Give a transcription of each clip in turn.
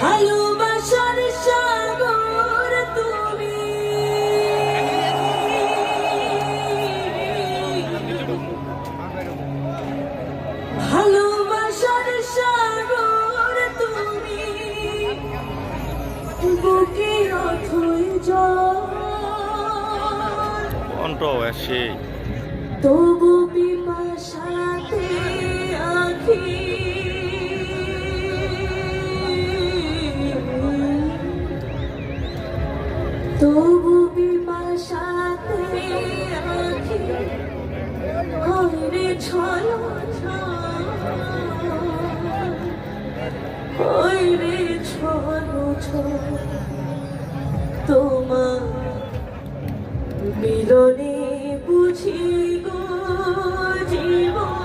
ভালোবাসার সাগর তুমি। ভালোবাসার সাগর তুমি। বুকে অথই কণ্ঠ সেই তবু পিপাসাতে আখি তবু পিপাসাতে আখি হইরে ছলো হইরে ছলো। তোমার মিলনে বুঝি গো জীবন।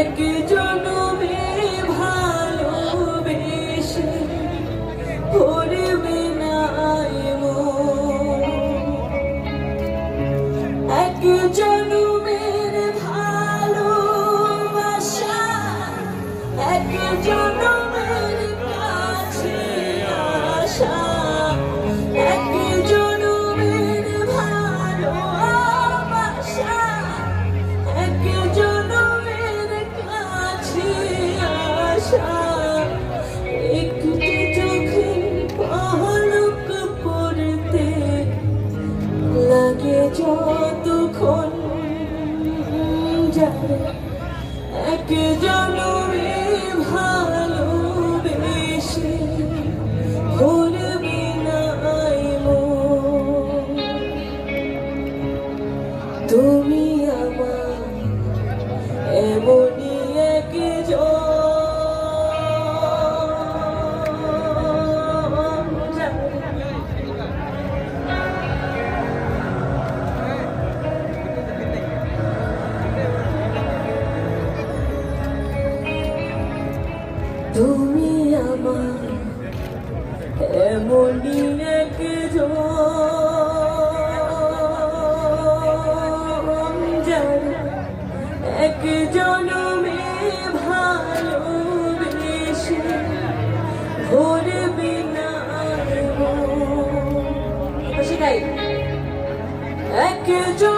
এক যতক্ষণ যারে এক জনমে ভালোবেসে ভুলবে না তুমি আমার এমনই একজন যারা এক জনমে ভালোবেসে ভরবে না সেটাই এক জনমের